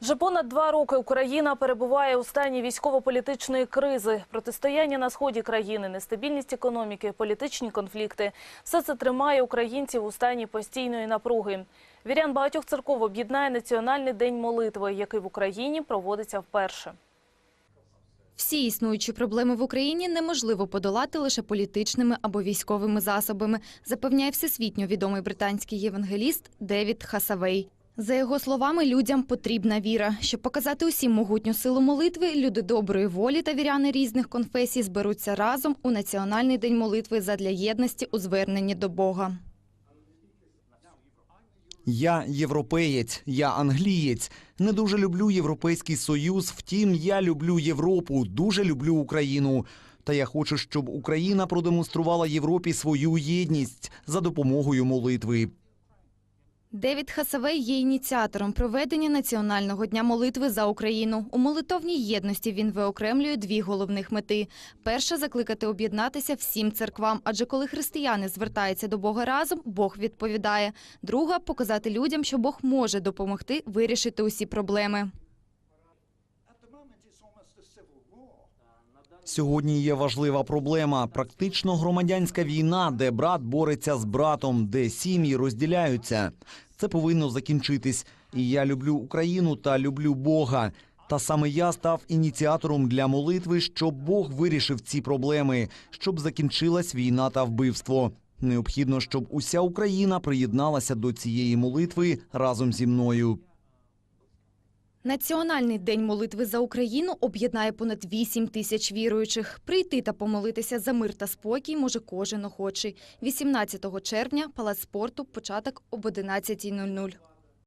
Вже понад два роки Україна перебуває у стані військово-політичної кризи. Протистояння на сході країни, нестабільність економіки, політичні конфлікти – все це тримає українців у стані постійної напруги. Вірян багатьох церков об'єднає Національний день молитви, який в Україні проводиться вперше. Всі існуючі проблеми в Україні неможливо подолати лише політичними або військовими засобами, запевняє всесвітньо відомий британський євангеліст Девід Хасавей. За його словами, людям потрібна віра. Щоб показати усім могутню силу молитви, люди доброї волі та віряни різних конфесій зберуться разом у Національний день молитви задля єдності у зверненні до Бога. Я європеєць, я англієць. Не дуже люблю Європейський Союз. Втім, я люблю Європу, дуже люблю Україну. Та я хочу, щоб Україна продемонструвала Європі свою єдність за допомогою молитви. Девід Хасавей є ініціатором проведення Національного дня молитви за Україну. У молитовній єдності він виокремлює дві головних мети. Перша – закликати об'єднатися всім церквам, адже коли християни звертаються до Бога разом, Бог відповідає. Друга – показати людям, що Бог може допомогти вирішити усі проблеми. Сьогодні є важлива проблема: практично громадянська війна, де брат бореться з братом, де сім'ї розділяються. Це повинно закінчитись. І я люблю Україну та люблю Бога. Та саме я став ініціатором для молитви, щоб Бог вирішив ці проблеми, щоб закінчилась війна та вбивство. Необхідно, щоб уся Україна приєдналася до цієї молитви разом зі мною. Національний день молитви за Україну об'єднає понад 8 тисяч віруючих. Прийти та помолитися за мир та спокій може кожен охочий. 18 червня, Палац спорту, початок об 11.00.